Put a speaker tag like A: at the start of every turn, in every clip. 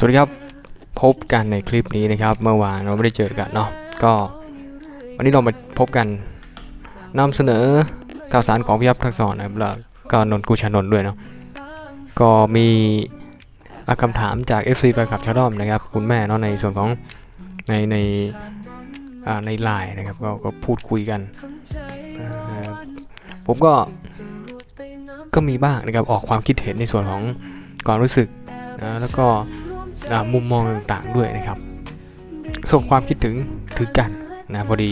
A: สวัสดีครับพบกันในคลิปนี้นะครับ เมื่อวานเราไม่ได้เจอกันเนาะก็วันนี้เรามาพบกันนำเสนอข่าวสารของพิยับทักษรนะครับแล้วก็นนกุชานน์ด้วยเนาะก็มีอะคำถามจาก FC แฟนคลับชาดอมนะครับ คุณแม่เนาะในส่วนของในในในไลน์นะครับก็ก็พูดคุยกันผมก็ก็มีบ้างนะครับออกความคิดเห็นในส่วนของความรู้สึกนะแล้วก็ มุมมองต่างๆด้วยนะครับ ส่งความคิดถึงถึงกันนะพอดี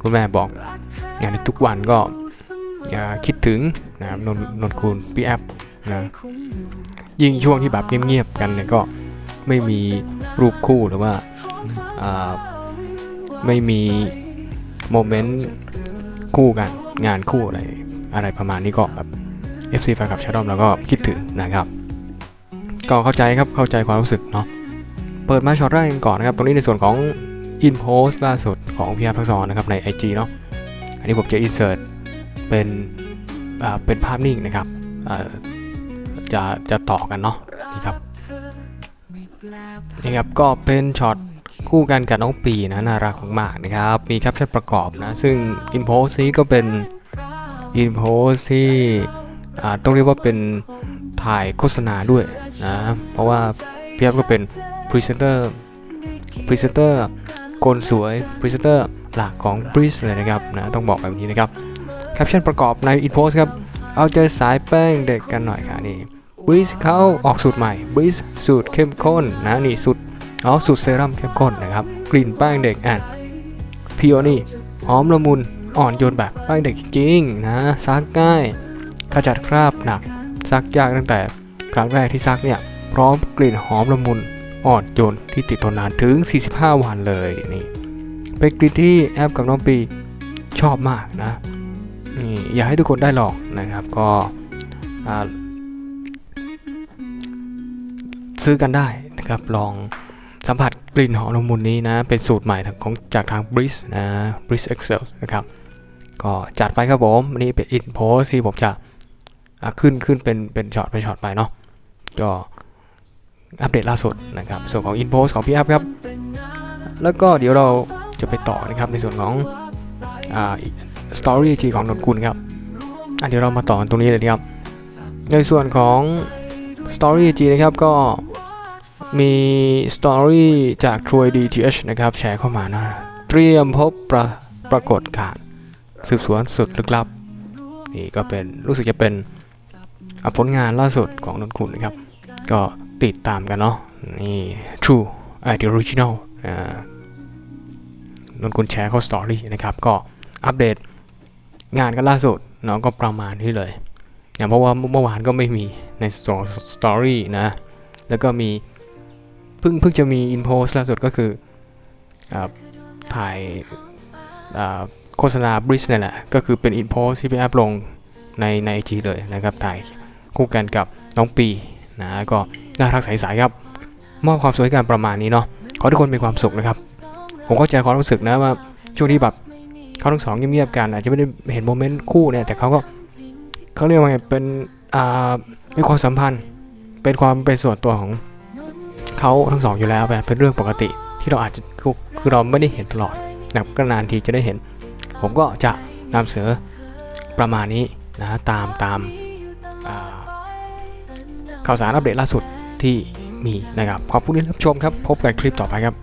A: คุณแม่บอกอย่างในทุกวันก็คิดถึงนะครับนนนนคูณพี่แอปนะยิ่งช่วงที่แบบเงียบๆกันเนี่ยก็ไม่มีรูปคู่หรือว่าอ่าไม่มีโมเมนต์คู่กันงานคู่อะไรอะไรประมาณนี้ก็แบบ FC แฟนคลับชาดอมแล้วก็คิดถึงนะครับ ก็เข้าใจครับเข้าใจความรู้สึกเนาะเปิดมาช็อตแรกกันก่อนนะครับตรงนี้ในส่วนของ in post ล่าสุดของพี่อาร์พักษรนะครับใน IG เนาะอันนี้ผมจะ insert เป็นอ่าเป็นภาพนิ่งนะครับอ่าจะจะต่อกันเนาะนี่ครับนี่ครับก็เป็นช็อตคู่กันกับน้องปีนะน่ารักมากๆนะครับ มีแคปชั่นประกอบนะ ซึ่ง in post นี้ก็เป็น in post ที่อ่าต้องเรียกว่าเป็นถ่ายโฆษณาด้วย นะเพราะว่าพี่อาร์ก็เป็นพรีเซนเตอร์พรีเซนเตอร์คนสวยพรีเซนเตอร์หลักของ b r i z เลยนะครับนะต้องบอกแบบนี้นะครับแคปชั่นประกอบใน in post ครับเอาใจสายแป้งเด็กกันหน่อยค่ะนี่ b r i z เขาออกสูตรใหม่ b r i z สูตรเข้มข้นนะนี่สูตรอ๋อสูตรเซรั่มเข้มข้นนะครับกลิ่นแป้งเด็กอะพีโอนี่หอมละมุนอ่อนโยนแบบแป้งเด็กจริงๆนะซักง่ายขจัดคราบหนักซักยากตั้งแต่ ครั้งแรกที่ซักเนี่ยพร้อมกลิ่นหอมละมุนอ่อนโยนที่ติดทนนานถึง 45 วันเลยนี่เป็นกลิ่นที่แอปกับน้องปีชอบมากนะนี่อยากให้ทุกคนได้ลองนะครับก็ซื้อกันได้นะครับลองสัมผัสกลิ่นหอมละมุนนี้นะ เป็นสูตรใหม่ของจากทาง b r i z นะ b r i z Excel นะครับ ก็จัดไปครับผมอันนี้เป็นอินโพสที่ผมจะอะขึ้นขึ้นเป็นเป็นช็อตเป็นช็อตไปเนาะ ก็อัปเดตล่าสุดนะครับ ส่วนของ in post ของพี่อัพครับ แล้วก็เดี๋ยวเราจะไปต่อนะครับในส่วนของอ่า story G ของนนกุลครับอะเดี๋ยวเรามาต่อกันตรงนี้เลยนะครับ ในส่วนของ story G นะครับก็มี story จาก Troy DTH นะครับ แชร์เข้ามานะเตรียมพบประปรากฏการณ์สืบสวนสุดลึกลับ นี่ก็เป็นรู้สึกจะเป็น ผลงานล่าสุดของนนกุลนะครับ ก็ติดตามกันเนาะนี่ True ไอ The Original นนคุณแชร์เข้าสตอรี่นะครับ ก็อัปเดตงานกันล่าสุดเนาะก็ประมาณนี้เลยอย่างเพราะว่าเมื่อวานก็ไม่มีในสตอรี่นะ แล้วก็มีเพิ่งเพิ่งจะมีอินโพสล่าสุดก็คืออาถ่ายโฆษณาบริสนี่นแหละ ก็คือเป็นอินโพสที่พี่อัพลง ในในจีเลยนะครับถ่ายคู่กันกับน้องปีนะก็น่ารักใสๆครับ มอบความสุขให้กันประมาณนี้เนาะขอทุกคนมีความสุขนะครับ ผมเข้าใจความรู้สึกนะว่าช่วงที่แบบเขาทั้งสองเงียบๆกันอาจจะไม่ได้เห็นโมเมนต์คู่เนี่ยแต่เขาก็เขาเรียกว่าไงเป็นอ่ามีความสัมพันธ์ เป็นความเป็นส่วนตัวของเขาทั้งสองอยู่แล้วเป็นเป็นเรื่องปกติที่เราอาจจะคือเราไม่ได้เห็นตลอดแต่ก็นานทีจะได้เห็น ผมก็จะนำเสนอประมาณนี้ นะตามตามาข่าวสารอัปเดตล่าสุดที่มีนะครับ ขอบคุณที่รับชมครับ พบกันคลิปต่อไปครับ